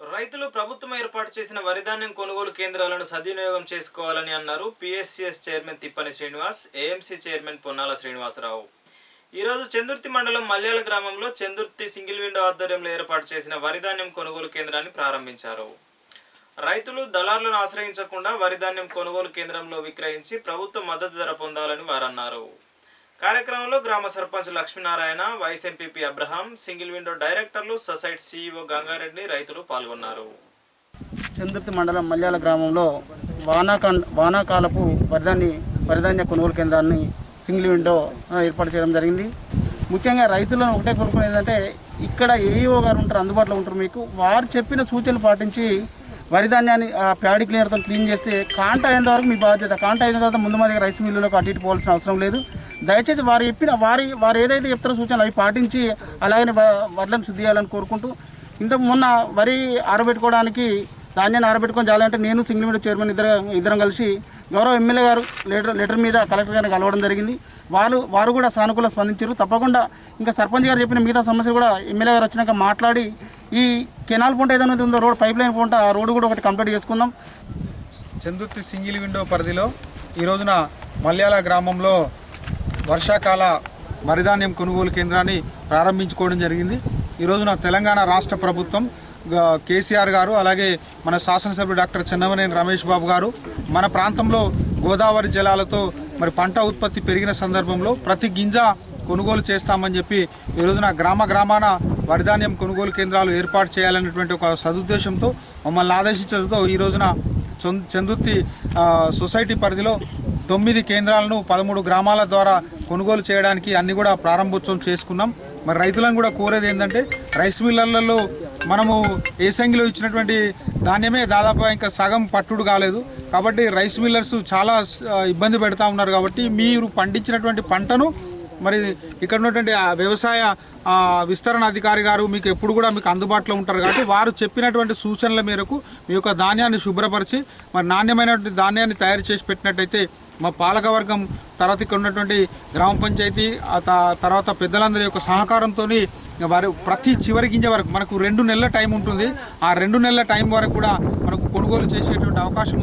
రైతులు ప్రభుత్వం ఏర్పాటు చేసిన వరిధాన్యం కొనుగోలు కేంద్రాలను సద్వినియోగం చేసుకోవాలని అన్నారు PSCS chairman Tippani Srinivas AMC chairman Ponnala Srinivasarao. ఈరోజు చందుర్తి మండలం మల్యాల గ్రామంలో చందుర్తి సింగిల్ విండో ఆధ్వర్యంలో ఏర్పాటు చేసిన వరిధాన్యం కొనుగోలు కేంద్రాన్ని ప్రారంభించారు. రైతులు దళారులను ఆశ్రయించకుండా వరిధాన్యం కొనుగోలు కేంద్రంలో విక్రయించి ప్రభుత్వ మద్దతు ధర పొందాలని వారన్నారు. కార్యక్రమంలో గ్రామ sarpanch Lakshminarayana vice MPP Abraham single window డైరెక్టర్లు సొసైటీ సీఈఓ గంగారెడ్డి రైతులు పాల్గొన్నారు. చందుర్తి మండలం మల్యాల గ్రామంలో వానాకా వానాకాలపు వరిధాన్ని వరిధాన్య కొనుగోలు కేంద్రాన్ని సింగిల్ విండో ఏర్పాటు చేయడం జరిగింది. ముఖ్యంగా రైతులను ఒకటే కోరుకునేది ఏంటంటే ఇక్కడ ఏఈఓ గారు ఉంటారు అందుబాటులో ఉంటారు మీకు. వారు చెప్పిన సూచనలు పాటించి వరిధాన్యాన్ని ఆ ప్యాడీ క్లీనర్తో క్లీన్ చేస్తే కాంట అయిన వరకు మీ బాధ్యత. కాంట అయిన తర్వాత ముందు మా దగ్గర రైస్ మిల్లులకు అటు ఇటు పోవాల్సిన అవసరం లేదు. దయచేసి వారు చెప్పిన వారి వారు ఏదైతే చెప్తారో సూచనలు అవి పాటించి అలాగనే వ- వడ్లను శుద్ధి చేయాలని కోరుకుంటూ ఇంత మొన్న వరి ఆరబెట్టుకోవడానికి ధాన్యాన్ని ఆరబెట్టుకొని చాలంటే నేను సింగిల్ మీడియా చైర్మన్ ఇద్దరు ఇద్దరం కలిసి గౌరవ ఎమ్మెల్యే గారు లెటర్ లెటర్ మీద కలెక్టర్ గారిని కలవడం జరిగింది. వాళ్ళు వారు కూడా సానుకూల స్పందించారు. తప్పకుండా ఇంకా సర్పంచ్ గారు చెప్పిన మిగతా సమస్య కూడా ఎమ్మెల్యే గారు వచ్చినాక మాట్లాడి ఈ కెనాల్ పంట ఏదైనా ఉందో రోడ్ పైప్ లైన్ పంట ఆ రోడ్డు కూడా ఒకటి కంప్లీట్ చేసుకుందాం. చందుర్తి సింగిల్ విండో పరిధిలో ఈ రోజున మల్యాల గ్రామంలో వర్షాకాల వరిధాన్యం కొనుగోలు కేంద్రాన్ని ప్రారంభించుకోవడం జరిగింది. ఈరోజు నా తెలంగాణ రాష్ట్ర ప్రభుత్వం కేసీఆర్ గారు అలాగే మన శాసనసభ్యుడు డాక్టర్ చెన్నమనేని రమేష్ బాబు గారు మన ప్రాంతంలో గోదావరి జలాలతో మరి పంట ఉత్పత్తి పెరిగిన సందర్భంలో ప్రతి గింజ కొనుగోలు చేస్తామని చెప్పి ఈ రోజున గ్రామ గ్రామాన వరిధాన్యం కొనుగోలు కేంద్రాలు ఏర్పాటు చేయాలనేటువంటి ఒక సదుద్దేశంతో మమ్మల్ని ఆదేశించడంతో ఈ రోజున చందుర్తి సొసైటీ పరిధిలో తొమ్మిది కేంద్రాలను పదమూడు గ్రామాల ద్వారా కొనుగోలు చేయడానికి అన్ని కూడా ప్రారంభోత్సవం చేసుకున్నాం. మరి రైతులను కూడా కోరేది ఏంటంటే రైస్ మిల్లర్లలో మనము ఏసంగిలో ఇచ్చినటువంటి ధాన్యమే దాదాపు ఇంకా సగం పట్టుడు కాలేదు. కాబట్టి రైస్ మిల్లర్స్ చాలా ఇబ్బంది పెడతా ఉన్నారు కాబట్టి మీరు పండించినటువంటి పంటను మరి ఇక్కడ ఉన్నటువంటి వ్యవసాయ విస్తరణ అధికారి గారు మీకు ఎప్పుడు కూడా మీకు అందుబాటులో ఉంటారు కాబట్టి వారు చెప్పినటువంటి సూచనల మేరకు మీ యొక్క ధాన్యాన్ని శుభ్రపరిచి మరి నాణ్యమైనటువంటి ధాన్యాన్ని తయారు చేసి పెట్టినట్టయితే మా పాలకవర్గం తర్వాత ఇక్కడ ఉన్నటువంటి గ్రామ పంచాయతీ ఆ తర్వాత పెద్దలందరి యొక్క సహకారంతో వారు ప్రతి చివరి గింజ వరకు మనకు రెండు నెలల టైం ఉంటుంది. ఆ రెండు నెలల టైం వరకు కూడా మనకు కొనుగోలు చేసేటువంటి అవకాశం